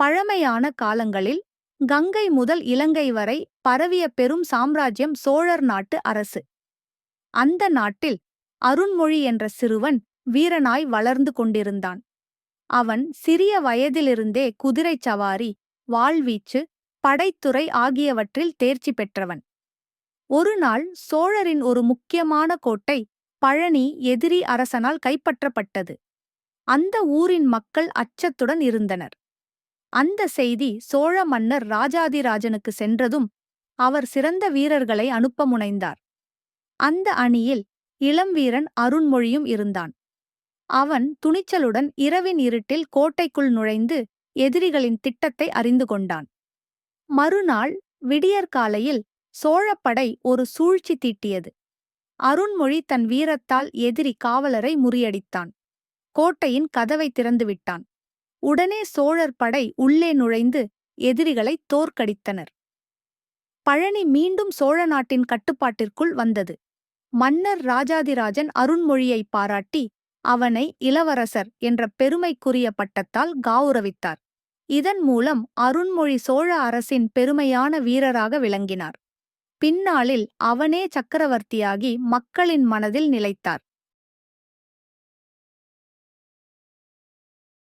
பழமையான காலங்களில் கங்கை முதல் இலங்கை வரை பரவிய பெரும் சாம்ராஜ்யம் சோழர் நாட்டு அரசு. அந்த நாட்டில் அருண்மொழி என்ற சிறுவன் வீரனாய் வளர்ந்து கொண்டிருந்தான். அவன் சிறிய வயதிலிருந்தே குதிரைச் சவாரி வாழ்வீச்சு படைத்துறை ஆகியவற்றில் தேர்ச்சி பெற்றவன். ஒருநாள் சோழரின் ஒரு முக்கியமான கோட்டை பழனி எதிரி அரசனால் கைப்பற்றப்பட்டது. அந்த ஊரின் மக்கள் அச்சத்துடன் இருந்தனர். அந்த செய்தி சோழ மன்னர் ராஜாதிராஜனுக்கு சென்றதும் அவர் சிறந்த வீரர்களை அனுப்ப முனைந்தார். அந்த அணியில் இளம் வீரன் அருண்மொழியும் இருந்தான். அவன் துணிச்சலுடன் இரவின் இருட்டில் கோட்டைக்குள் நுழைந்து எதிரிகளின் திட்டத்தை அறிந்து கொண்டான். மறுநாள் விடியற்காலையில் சோழப்படை ஒரு சூழ்ச்சி தீட்டியது. அருண்மொழி தன் வீரத்தால் எதிரி காவலரை முறியடித்தான். கோட்டையின் கதவை திறந்துவிட்டான் உடனே சோழர் படை உள்ளே நுழைந்து எதிரிகளை தோற்கடித்தனர். பழனி மீண்டும் சோழ நாட்டின் கட்டுப்பாட்டிற்குள் வந்தது. மன்னர் ராஜாதிராஜன் அருண்மொழியை பாராட்டி அவனை இளவரசர் என்ற பெருமைக்குரிய பட்டத்தால் கௌரவித்தார். இதன் மூலம் அருண்மொழி சோழ அரசின் பெருமையான வீரராக விளங்கினார். பின்னாளில் அவனே சக்கரவர்த்தியாகி மக்களின் மனதில் நிலைத்தார்.